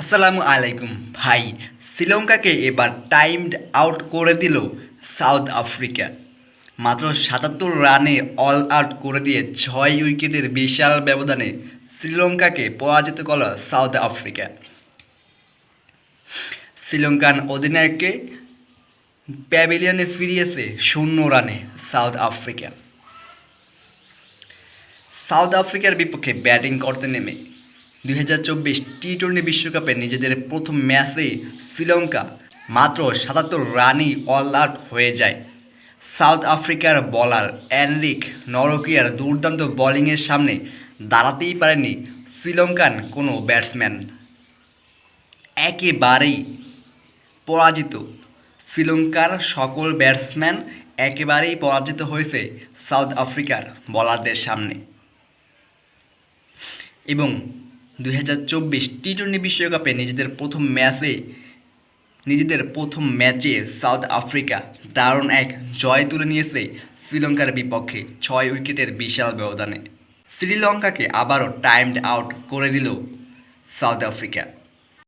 আসসালামু আলাইকুম ভাই। শ্রীলঙ্কাকে এবার টাইমড আউট করে দিল সাউথ আফ্রিকা। মাত্র সাতাত্তর রানে অল আউট করে দিয়ে ছয় উইকেটের বিশাল ব্যবধানে শ্রীলঙ্কাকে পরাজিত করল সাউথ আফ্রিকা। শ্রীলঙ্কান অধিনায়ককে প্যাভিলিয়নে ফিরিয়েছে শূন্য রানে সাউথ আফ্রিকা। সাউথ আফ্রিকার বিপক্ষে ব্যাটিং করতে নেমে দুই হাজার চব্বিশ টি টোয়েন্টি বিশ্বকাপে নিজেদের প্রথম ম্যাচে শ্রীলঙ্কা মাত্র সাতাত্তর রানই অল আউট হয়ে যায়। সাউথ আফ্রিকার বলার অ্যানরিক নরকিয়ার দুর্দান্ত বোলিংয়ের সামনে দাঁড়াতেই পারেনি শ্রীলঙ্কান কোনো ব্যাটসম্যান। একেবারেই পরাজিত শ্রীলঙ্কার সকল ব্যাটসম্যান একেবারেই পরাজিত হয়েছে সাউথ আফ্রিকার বলারদের সামনে। এবং দুই হাজার চব্বিশ টি টোয়েন্টি বিশ্বকাপে নিজেদের প্রথম ম্যাচে, নিজেদের প্রথম ম্যাচে সাউথ আফ্রিকা দারুণ এক জয় তুলে নিয়েছে শ্রীলঙ্কার বিপক্ষে ছয় উইকেটের বিশাল ব্যবধানে। শ্রীলঙ্কাকে আবারও টাইমড আউট করে দিল সাউথ আফ্রিকা।